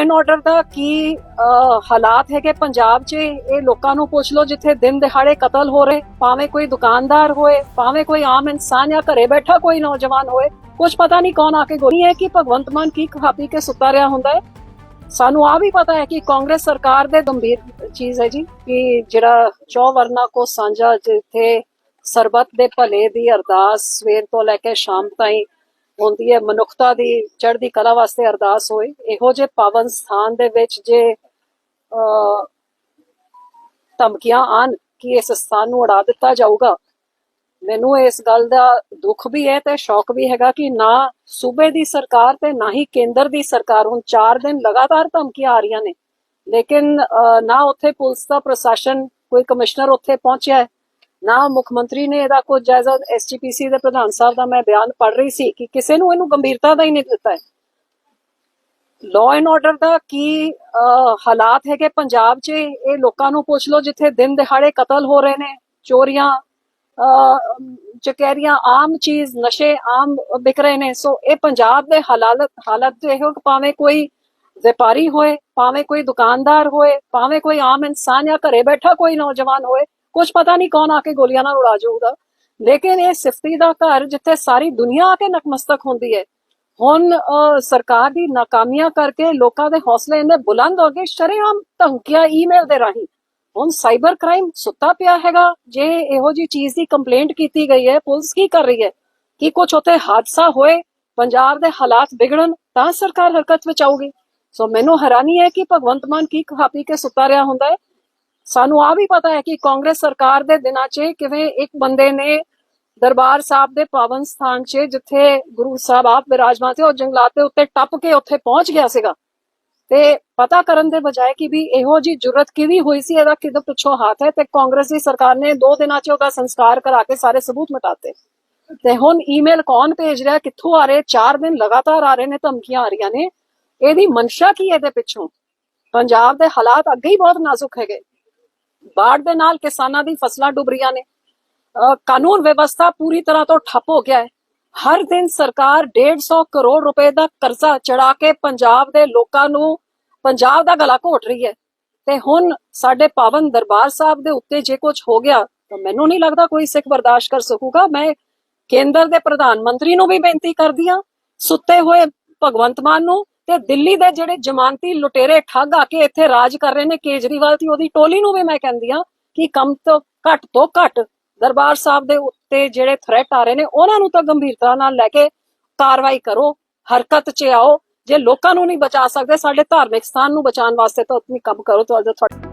And order ਦਾ ਕੀ ਹਾਲਾਤ ਹੈਗੇ? ਪੰਜਾਬ 'ਚ ਇਹ ਲੋਕਾਂ ਨੂੰ ਪੁੱਛ ਲਓ, ਜਿੱਥੇ ਦਿਨ ਦਿਹਾੜੇ ਕਤਲ ਹੋ ਰਹੇ, ਭਾਵੇਂ ਕੋਈ ਦੁਕਾਨਦਾਰ ਹੋਏ, ਭਾਵੇਂ ਕੋਈ ਆਮ ਇਨਸਾਨ ਜਾਂ ਘਰੇ ਬੈਠਾ ਕੋਈ ਨੌਜਵਾਨ ਹੋਏ ਕੁਝ ਪਤਾ ਨਹੀਂ ਕੌਣ ਆ ਕੇ ਗੋਲੀ ਹੈ ਕਿ ਭਗਵੰਤ ਮਾਨ ਕੀ ਖਾ ਪੀ ਕੇ ਸੁੱਤਾ ਰਿਹਾ ਹੁੰਦਾ ਹੈ? ਸਾਨੂੰ ਆ ਵੀ ਪਤਾ ਹੈ ਕਿ ਕਾਂਗਰਸ ਸਰਕਾਰ ਦੇ ਗੰਭੀਰ ਚੀਜ਼ ਹੈ ਜੀ, ਕਿ ਜਿਹੜਾ ਚੌ ਵਰਨਾ ਕੋ ਸਾਂਝਾ ਜਿੱਥੇ ਸਰਬੱਤ ਦੇ ਭਲੇ ਦੀ ਅਰਦਾਸ ਸਵੇਰ ਤੋਂ ਲੈ ਕੇ ਸ਼ਾਮ ਤਾਈਂ ਹੁੰਦੀ ਹੈ ਮਨੁੱਖਤਾ ਦੀ ਚੜ੍ਹਦੀ ਕਲਾ ਵਾਸਤੇ ਅਰਦਾਸ ਹੋਏ। ਇਹੋ ਜਿਹੇ ਪਾਵਨ ਸਥਾਨ ਦੇ ਵਿੱਚ ਜੇ ਧਮਕੀਆਂ ਆਣ ਕਿ ਇਸ ਸਥਾਨ ਨੂੰ ਉਡਾ ਦਿੱਤਾ ਜਾਊਗਾ ਮੈਨੂੰ ਇਸ ਗੱਲ ਦਾ ਦੁੱਖ ਵੀ ਹੈ ਤੇ ਸ਼ੌਕ ਵੀ ਹੈਗਾ ਕਿ ਨਾ ਸੂਬੇ ਦੀ ਸਰਕਾਰ ਤੇ ਨਾ ਹੀ ਕੇਂਦਰ ਦੀ ਸਰਕਾਰ। ਹੁਣ 4 ਦਿਨ ਲਗਾਤਾਰ ਧਮਕੀਆਂ ਆ ਰਹੀਆਂ ਨੇ ਲੇਕਿਨ ਅ, ਨਾ ਉੱਥੇ ਪੁਲਿਸ ਦਾ ਪ੍ਰਸ਼ਾਸਨ ਕੋਈ ਕਮਿਸ਼ਨਰ ਉੱਥੇ ਪਹੁੰਚਿਆ ਹੈ। ਨਾ ਮੁੱਖ ਮੰਤਰੀ ਨੇ ਇਹਦਾ ਕੋਈ ਜਾਇਜ਼ਾ ਐਸਜੀਪੀਸੀ ਦੇ ਪ੍ਰਧਾਨ ਸਾਹਿਬ ਦਾ ਮੈਂ ਬਿਆਨ ਪੜ੍ਹ ਰਹੀ ਸੀ ਕਿ ਕਿਸੇ ਨੂੰ ਇਹਨੂੰ ਗੰਭੀਰਤਾ ਦਾ ਹੀ ਨਹੀਂ ਦਿੱਤਾ ਹੈ। ਲਾਅ ਐਂਡ ਆਰਡਰ ਦਾ ਕੀ ਅਹ, ਹਾਲਾਤ ਹੈਗੇ ਪੰਜਾਬ 'ਚ? ਇਹ ਲੋਕਾਂ ਨੂੰ ਪੁੱਛ ਲਓ ਜਿੱਥੇ ਦਿਨ ਦਿਹਾੜੇ ਕਤਲ ਹੋ ਰਹੇ ਨੇ ਚੋਰੀਆਂ ਚਕੈਰੀਆਂ ਆਮ ਚੀਜ਼ ਨਸ਼ੇ ਆਮ ਵਿਕ ਰਹੇ ਨੇ। ਸੋ ਇਹ ਪੰਜਾਬ ਦੇ ਹਾਲਾਤ ਹਾਲਤ ਜੋ ਇਹੋ ਕਿ ਭਾਵੇਂ ਕੋਈ ਵਪਾਰੀ ਹੋਏ ਭਾਵੇਂ ਕੋਈ ਦੁਕਾਨਦਾਰ ਹੋਏ ਭਾਵੇਂ ਕੋਈ ਆਮ ਇਨਸਾਨ ਜਾਂ ਘਰੇ ਬੈਠਾ ਕੋਈ ਨੌਜਵਾਨ ਹੋਏ ਕੁਝ ਪਤਾ ਨਹੀਂ ਕੌਣ ਆ ਕੇ ਗੋਲੀਆਂ ਨਾਲ ਉਡਾ ਜਾਊਗਾ। ਲੇਕਿਨ ਇਹ ਸਿਫਤੀ ਦਾ ਘਰ ਜਿੱਥੇ ਸਾਰੀ ਦੁਨੀਆ ਆ ਕੇ ਨਕਮਸਤਕ ਹੁੰਦੀ ਹੈ। ਹੁਣ ਸਰਕਾਰ ਦੀ ਨਾਕਾਮੀਆਂ ਕਰਕੇ ਲੋਕਾਂ ਦੇ ਹੌਸਲੇ ਇੰਨੇ ਬੁਲੰਦ ਹੋ ਗਏ, ਸ਼ਰੇਆਮ ਧਮਕੀਆਂ ਈਮੇਲ ਦੇ ਰਾਹੀਂ। ਹੁਣ ਸਾਈਬਰ ਕ੍ਰਾਈਮ ਸੁੱਤਾ ਪਿਆ ਹੈਗਾ। ਜੇ ਇਹੋ ਜੀ ਚੀਜ਼ ਦੀ ਕੰਪਲੇਂਟ ਕੀਤੀ ਗਈ ਹੈ, ਪੁਲਿਸ ਕੀ ਕਰ ਰਹੀ ਹੈ? ਕਿ ਕੁਝ ਉੱਥੇ ਹਾਦਸਾ ਹੋਏ, ਪੰਜਾਬ ਦੇ ਹਾਲਾਤ ਵਿਗੜਨ, ਤਾਂ ਸਰਕਾਰ ਹਰਕਤ ਵਿੱਚ ਆਊਗੀ। ਸੋ ਮੈਨੂੰ ਹੈਰਾਨੀ ਹੈ ਕਿ ਭਗਵੰਤ ਮਾਨ ਕੀ ਖਾ ਪੀ ਕੇ ਸੁੱਤਾ ਰਿਹਾ ਹੁੰਦਾ ਹੈ। ਸਾਨੂੰ ਆ ਵੀ ਪਤਾ ਹੈ ਕਿ ਕਾਂਗਰਸ ਸਰਕਾਰ ਦੇ ਦਿਨਾਂ 'ਚ ਕਿਵੇਂ ਇੱਕ ਬੰਦੇ ਨੇ ਦਰਬਾਰ ਸਾਹਿਬ ਦੇ ਪਾਵਨ ਸਥਾਨ 'ਚ ਜਿੱਥੇ ਗੁਰੂ ਸਾਹਿਬ ਆਪ ਵਿਰਾਜਮਾਨ ਸੀ, ਉਹ ਜੰਗਲਾਤ ਦੇ ਉੱਤੇ ਟੱਪ ਕੇ ਉੱਥੇ ਪਹੁੰਚ ਗਿਆ ਸੀਗਾ। ਤੇ ਪਤਾ ਕਰਨ ਦੇ ਬਜਾਏ ਕਿ ਵੀ ਇਹੋ ਜੀ ਜੁਰਤ ਕਿਹਦੀ ਹੋਈ ਸੀ, ਇਹਦਾ ਕਿਹਦੇ ਪਿੱਛੋਂ ਹੱਥ ਹੈ ਤੇ ਕਾਂਗਰਸ ਦੀ ਸਰਕਾਰ ਨੇ ਦੋ ਦਿਨਾਂ 'ਚ ਉਹਦਾ ਸੰਸਕਾਰ ਕਰਾ ਕੇ ਸਾਰੇ ਸਬੂਤ ਮਿਟਾਤੇ ਤੇ ਹੁਣ ਈਮੇਲ ਕੌਣ ਭੇਜ ਰਿਹਾ, ਕਿੱਥੋਂ ਆ ਰਹੇ 4 ਦਿਨ ਲਗਾਤਾਰ ਆ ਰਹੇ ਨੇ, ਧਮਕੀਆਂ ਆ ਰਹੀਆਂ ਨੇ। ਇਹਦੀ ਮਨਸ਼ਾ ਕੀ ਹੈ ਇਹਦੇ ਪਿੱਛੋਂ? ਪੰਜਾਬ ਦੇ ਹਾਲਾਤ ਅੱਗੇ ਹੀ ਬਹੁਤ ਨਾਜ਼ੁਕ ਹੈਗੇ। ਬਾੜ ਦੇ ਨਾਲ ਕਿਸਾਨਾਂ ਦੀ ਫਸਲਾਂ ਡੁੱਬ ਰਹੀਆਂ ਨੇ। ਕਾਨੂੰਨ ਵਿਵਸਥਾ ਪੂਰੀ ਤਰ੍ਹਾਂ ਤੋਂ ਠੱਪ ਹੋ ਗਿਆ ਹੈ। ਹਰ ਦਿਨ ਸਰਕਾਰ 150 ਕਰੋੜ ਰੁਪਏ ਦਾ ਕਰਜ਼ਾ ਚੜਾ ਕੇ ਪੰਜਾਬ ਦੇ ਲੋਕਾਂ ਨੂੰ ਪੰਜਾਬ ਦਾ ਗਲਾ ਘੋਟ ਰਹੀ ਹੈ। ਤੇ ਹੁਣ ਸਾਡੇ ਪਾਵਨ ਦਰਬਾਰ ਸਾਹਿਬ ਦੇ ਉੱਤੇ ਜੇ ਕੁਝ ਹੋ ਗਿਆ, ਤਾਂ ਮੈਨੂੰ ਨਹੀਂ ਲੱਗਦਾ ਕੋਈ ਸਿੱਖ ਬਰਦਾਸ਼ਤ ਕਰ ਸਕੂਗਾ। ਮੈਂ ਕੇਂਦਰ ਦੇ ਪ੍ਰਧਾਨ ਮੰਤਰੀ ਨੂੰ ਵੀ ਬੇਨਤੀ ਕਰਦੀ ਹਾਂ। ਸੁੱਤੇ ਹੋਏ ਭਗਵੰਤ ਮਾਨ ਨੂੰ ਤੇ ਦਿੱਲੀ ਦੇ ਜਿਹੜੇ ਜ਼ਮਾਨਤੀ ਲੁਟੇਰੇ ਠੱਗ ਆ ਕੇ ਇੱਥੇ ਰਾਜ ਕਰ ਰਹੇ ਨੇ, ਕੇਜਰੀਵਾਲ ਦੀ ਉਹਦੀ ਟੋਲੀ ਨੂੰ ਵੀ ਮੈਂ ਕਹਿੰਦੀ ਹਾਂ ਕਿ ਕੰਮ ਤੋਂ ਘੱਟ ਤੋਂ ਘੱਟ ਦਰਬਾਰ ਸਾਹਿਬ ਦੇ ਉੱਤੇ ਜਿਹੜੇ ਥ੍ਰੈਟ ਆ ਰਹੇ ਨੇ, ਉਹਨਾਂ ਨੂੰ ਤਾਂ ਗੰਭੀਰਤਾ ਨਾਲ ਲੈ ਕੇ ਕਾਰਵਾਈ ਕਰੋ, ਹਰਕਤ 'ਚ ਆਓ, ਜੇ ਲੋਕਾਂ ਨੂੰ ਨਹੀਂ ਬਚਾ ਸਕਦੇ, ਸਾਡੇ ਧਾਰਮਿਕ ਸਥਾਨ ਨੂੰ ਬਚਾਉਣ ਵਾਸਤੇ ਤਾਂ ਆਪਣੀ ਕੰਮ ਕਰੋ, ਤੁਹਾਡਾ